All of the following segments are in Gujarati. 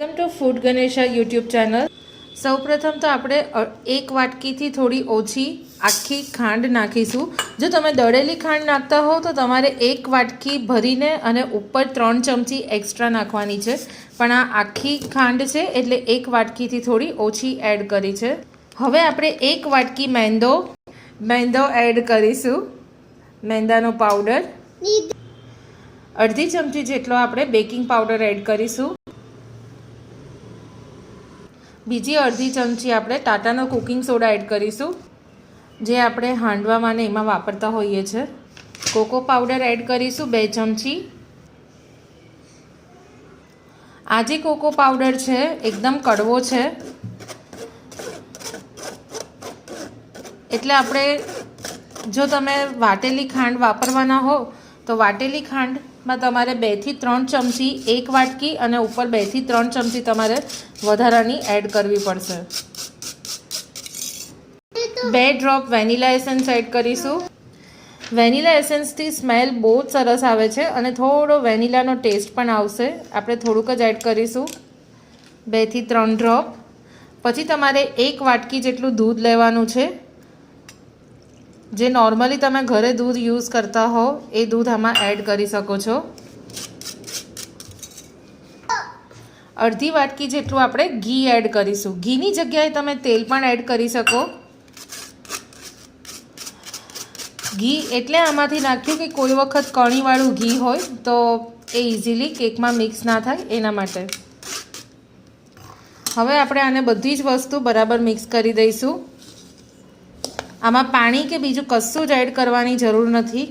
Welcome to food Ganesha YouTube channel સૌપ્રથમ તો આપણે એક વાટકીથી થોડી ઓછી આખી ખાંડ નાખીશું. જો તમે દળેલી ખાંડ નાખતા હો તો તમારે એક વાટકી ભરીને અને ઉપર ત્રણ ચમચી એક્સ્ટ્રા નાખવાની છે. પણ આ આખી ખાંડ છે એટલે એક વાટકીથી થોડી ઓછી એડ કરી છે. હવે આપણે એક વાટકી મેંદો મેંદો એડ કરીશું. મેંદાનો પાવડર અડધી ચમચી જેટલો આપણે બેકિંગ પાવડર એડ કરીશું. બીજી અડધી ચમચી આપણે ટાટાનો કુકિંગ સોડા એડ કરીશું, જે આપણે હાંડવામાં ને એમાં વાપરતા હોઈએ છીએ કોકો પાવડર એડ કરીશું બે ચમચી. આ જે કોકો પાવડર છે, એકદમ કડવો છે. એટલે આપણે જો તમે વાટેલી ખાંડ વાપરવાના હો, તો વાટેલી ખાંડમાં તમારે બેથી ત્રણ ચમચી એક વાટકી અને ઉપર બેથી ત્રણ ચમચી તમારે વધારાની એડ કરવી પડશે. બે ડ્રોપ વેનીલા એસેન્સ એડ કરીશું. વેનીલા એસેન્સથી સ્મેલ બહુ જ સરસ આવે છે અને થોડો વેનીલાનો ટેસ્ટ પણ આવશે. આપણે થોડુંક જ એડ કરીશું. બેથી ત્રણ ડ્રોપ પછી તમારે એક વાટકી જેટલું દૂધ લેવાનું છે. જે નોર્મલી તમે ઘરે દૂધ યુઝ કરતા હો, એ દૂધ આમાં એડ કરી શકો છો. અડધી વાટકી જેટલું આપણે ઘી એડ કરીશું. ઘીની જગ્યાએ તમે તેલ પણ એડ કરી શકો. ઘી એટલે આમાંથી નાખ્યું કે કોઈ વખત કણીવાળું ઘી હોય, તો એ ઇઝીલી કેકમાં મિક્સ ના થાય એના માટે. હવે આપણે આને બધી જ વસ્તુ બરાબર મિક્સ કરી દઈશું. આમાં પાણી કે બીજું કશું જ એડ કરવાની જરૂર નથી.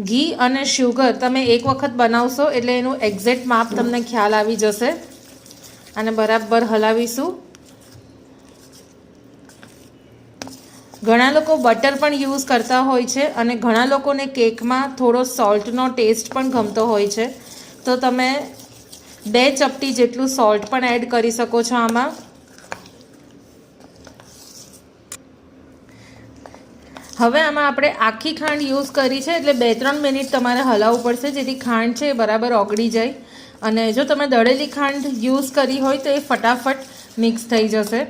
ઘી અને શુગર તમે એક વખત બનાવશો એટલે એનું એક્ઝેક્ટ માપ તમને ખ્યાલ આવી જશે. અને બરાબર હલાવીશું. ઘણા લોકો બટર પણ યુઝ કરતા હોય છે અને ઘણા લોકોને કેકમાં થોડો સોલ્ટનો ટેસ્ટ પણ ગમતો હોય છે. તો તમે બે ચપટી જેટલું સોલ્ટ પણ એડ કરી શકો છો આમાં. હવે આમાં આપણે આખી ખાંડ યુઝ કરી છે, એટલે બે ત્રણ મિનિટ તમારે હલાવવું પડશે, જેથી ખાંડ છે એ બરાબર ઓગળી જાય. અને જો તમે દળેલી ખાંડ યુઝ કરી હોય તો એ ફટાફટ મિક્સ થઈ જશે.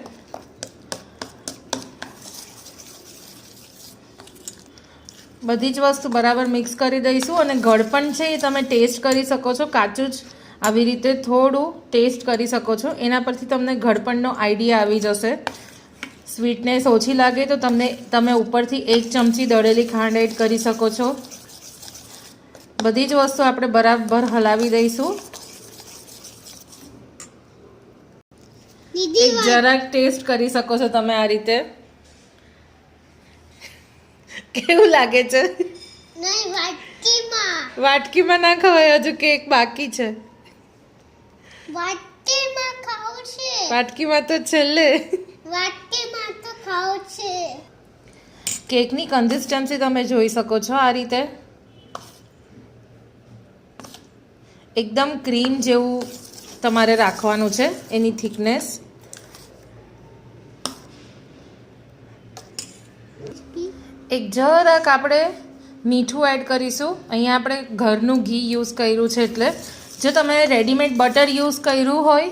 બધી જ વસ્તુ બરાબર મિક્સ કરી દઈશું અને ગળપણ છે એ તમે ટેસ્ટ કરી શકો છો, કાચું જ. આવી રીતે થોડું ટેસ્ટ કરી શકો છો. એના પરથી તમને ઘડપણનો આઈડિયા આવી જશે. સ્વીટનેસ ઓછી લાગે તો તમને તમે ઉપરથી એક ચમચી દળેલી ખાંડ એડ કરી શકો છો. બધી જ વસ્તુ આપણે બરાબર હલાવી દઈશું. એક જરાક ટેસ્ટ કરી શકો છો તમે આ રીતે. કેવું લાગે છે? વાટકીમાં. વાટકીમાં ના ખવાય હજુ કેક બાકી છે. વાટકીમાં ખાવું છે. વાટકીમાં તો છેલ્લે. વાટકીમાં તો ખાવું છે. કેકની કન્સિસ્ટન્સી તમે જોઈ શકો છો આ રીતે. એકદમ ક્રીમ જેવું તમારે રાખવાનું છે એની થિકનેસ એક જરાક આપણે મીઠું એડ કરીશું. અહીંયા આપણે ઘરનું ઘી યુઝ કર્યું છે એટલે જો તમે રેડીમેડ બટર યુઝ કર્યું હોય,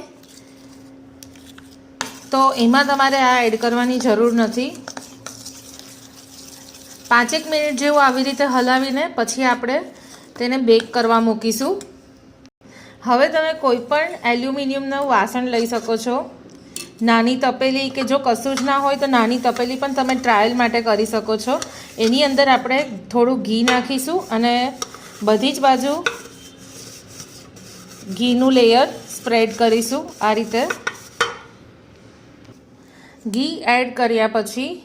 તો એમાં તમારે આ એડ કરવાની જરૂર નથી. પાંચેક મિનિટ જેવું આવી રીતે હલાવીને પછી આપણે તેને બેક કરવા મૂકીશું. હવે તમે કોઈપણ એલ્યુમિનિયમનું વાસણ લઈ શકો છો. નાની તપેલી કે જો કશું જ ના હોય તો નાની તપેલી પણ તમે ટ્રાયલ માટે કરી શકો છો. એની અંદર આપણે થોડું ઘી નાખીશું અને બધી જ બાજુ ઘીનું લેયર સ્પ્રેડ કરીશું આ રીતે. ઘી એડ કર્યા પછી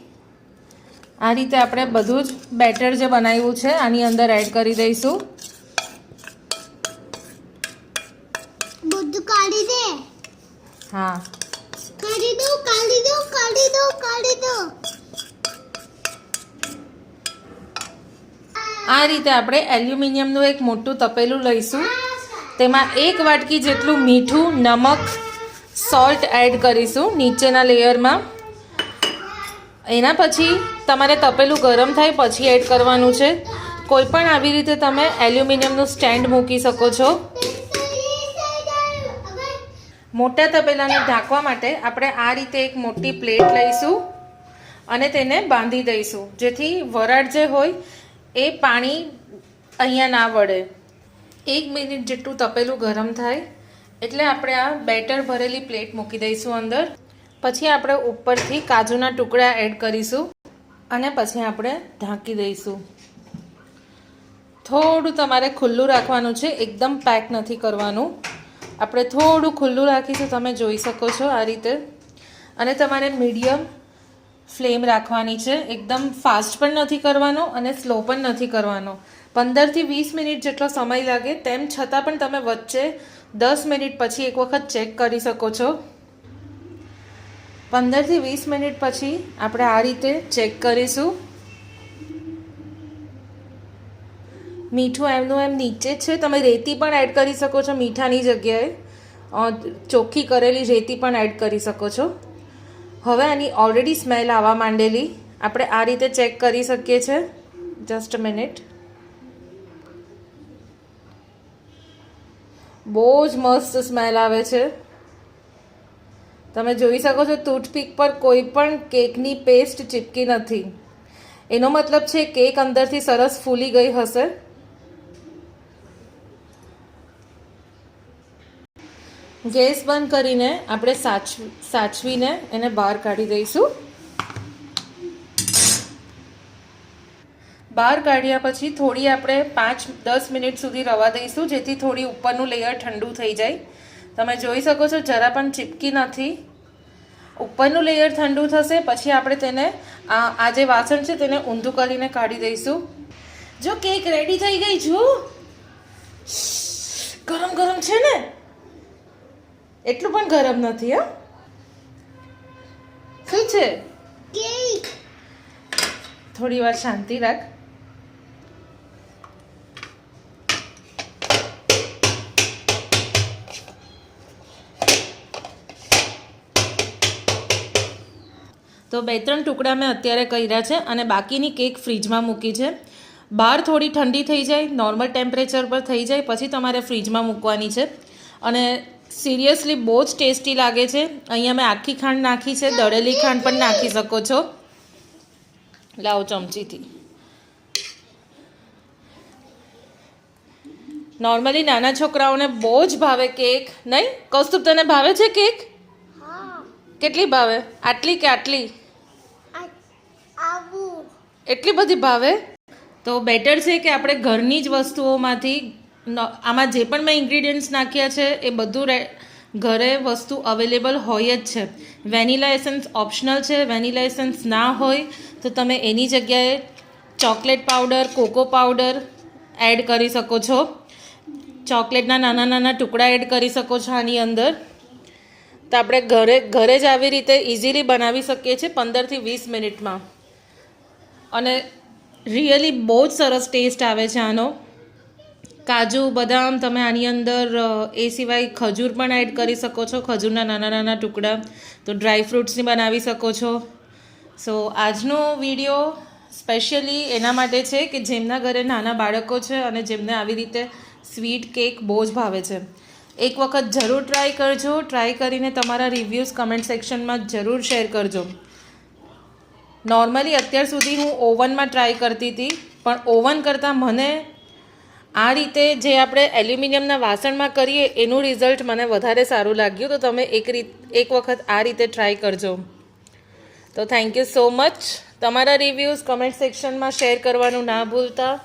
આ રીતે આપણે બધું જ બેટર જે બનાવ્યું છે આની અંદર એડ કરી દઈશું. બધું કાઢી દે. હા. કાઢી દો કાઢી દો કાઢી દો કાઢી દો. આ રીતે આપણે એલ્યુમિનિયમનું એક મોટું તપેલું લઈશું. તેમાં એક વાટકી જેટલું મીઠું, નમક સોલ્ટ એડ કરીશું નીચેના લેયરમાં એના પછી તમારે તપેલું ગરમ થાય પછી એડ કરવાનું છે. કોઈ પણ આવી રીતે તમે એલ્યુમિનિયમનું સ્ટેન્ડ મૂકી શકો છો. મોટા તપેલાને ઢાંકવા માટે આપણે આ રીતે એક મોટી પ્લેટ લઈશું અને તેને બાંધી દઈશું. જેથી વરાળ જે હોય એ પાણી અહીંયા ના વળે. એક મિનિટ જેટલું તપેલું ગરમ થાય, એટલે આપણે આ બેટર ભરેલી પ્લેટ મૂકી દઈશું અંદર. પછી આપણે ઉપરથી કાજુના ટુકડા એડ કરીશું અને પછી આપણે ઢાંકી દઈશું. થોડું તમારે ખુલ્લું રાખવાનું છે, એકદમ પેક નથી કરવાનું. આપણે થોડું ખુલ્લું રાખીશું, તમે જોઈ શકો છો આ રીતે. અને તમારે મીડિયમ ફ્લેમ રાખવાની છે, એકદમ ફાસ્ટ પણ નથી કરવાનો અને સ્લો પણ નથી કરવાનો. પંદરથી વીસ મિનિટ જેટલો સમય લાગે, તેમ છતાં પણ તમે વચ્ચે દસ મિનિટ પછી એક વખત ચેક કરી શકો છો. પંદરથી વીસ મિનિટ પછી આપણે આ રીતે ચેક કરીશું. મીઠું એમનું એમ નીચે જ છે. તમે રેતી પણ એડ કરી શકો છો મીઠાની જગ્યાએ. ચોખ્ખી કરેલી રેતી પણ એડ કરી શકો છો. હવે આની ઓલરેડી સ્મેલ આવવા માંડેલી. આપણે આ રીતે ચેક કરી શકીએ છીએ જસ્ટ મિનિટ બહુ જ મસ્ત સ્મેલ આવે છે. તમે જોઈ શકો છો ટૂથપીક પર કોઈ પણ કેકની પેસ્ટ ચીપકી નથી. એનો મતલબ છે કેક અંદરથી સરસ ફૂલી ગઈ હશે. ગેસ બંધ કરીને આપણે સાચ, સાચવીને એને બહાર કાઢી દઈશું. બહાર કાઢ્યા પછી થોડી આપણે પાંચ દસ મિનિટ સુધી રવા દઈશું જેથી થોડી ઉપરનું લેયર ઠંડુ થઈ જાય. તમે જોઈ શકો છો જરા પણ ચીપકી નથી. ઉપરનું લેયર ઠંડુ થશે પછી આપણે તેને આ જે વાસણ છે તેને ઊંધું કરીને કાઢી દઈશું. જો કેક રેડી થઈ ગઈ છું ગરમ ગરમ છે ને? એટલું પણ ગરમ નથી હા. શું છે? થોડી વાર શાંતિ રાખ. તો બે ત્રણ ટુકડા મેં અત્યારે કર્યા છે અને બાકીની કેક ફ્રીજમાં મૂકી છે. બહાર થોડી ઠંડી થઈ જાય નોર્મલ ટેમ્પરેચર પર થઈ જાય, પછી તમારે ફ્રીજમાં મૂકવાની છે. અને સિરિયસલી બહુ જ ટેસ્ટી લાગે છે. અહીંયા મેં આખી ખાંડ નાખી છે, દળેલી ખાંડ પણ નાખી શકો છો. લાવો ચમચીથી. નોર્મલી નાના છોકરાઓને બહુ જ ભાવે કેક, નહીં? કૌસ્તુભ તને ભાવે છે કેક? કેટલી ભાવે? આટલી કે આટલી? એટલી બધી ભાવે? તો બેટર છે કે આપણે ઘરની જ વસ્તુઓમાંથી આમાં જે પણ મેં ઇન્ગ્રીડિયન્ટ્સ નાખ્યા છે, એ બધું રે, ઘરે વસ્તુ અવેલેબલ હોય જ છે. વેનીલા એસન્સ ઓપ્શનલ છે વેનીલા એસન્સ ના હોય, તો તમે એની જગ્યાએ chocolate powder cocoa powder add કરી શકો છો. ચોકલેટના નાના નાના ટુકડા એડ કરી શકો છો આની અંદર. તો આપણે ઘરે ઘરે જ આવી રીતે ઇઝીલી બનાવી શકીએ છીએ પંદરથી વીસ મિનિટમાં. અને રિયલી બહુ જ સરસ ટેસ્ટ આવે છે આનો. કાજુ, બદામ તમે આની અંદર એ સિવાય ખજૂર પણ એડ કરી શકો છો. ખજૂરના નાના નાના ટુકડા. તો ડ્રાય ફ્રૂટ્સની બનાવી શકો છો. સો આજનો વીડિયો સ્પેશિયલી એના માટે છે કે જેમના ઘરે નાના બાળકો છે અને જેમને આવી રીતે સ્વીટ કેક બહુ જ ભાવે છે. એક વખત જરૂર ટ્રાય કરજો. ટ્રાય કરીને તમારા રિવ્યૂઝ કમેન્ટ સેક્શનમાં જરૂર શેર કરજો. નોર્મલી અત્યાર સુધી હું ઓવનમાં ટ્રાય કરતી હતી, પણ ઓવન કરતાં મને આ રીતે જે આપણે એલ્યુમિનિયમના વાસણમાં કરીએ, એનું રિઝલ્ટ મને વધારે સારું લાગ્યું. તો તમે એક રીત, એક વખત આ રીતે ટ્રાય કરજો. તો થેન્ક યુ સો મચ તમારા રિવ્યૂઝ કમેન્ટ સેક્શનમાં શેર કરવાનું ના ભૂલતા.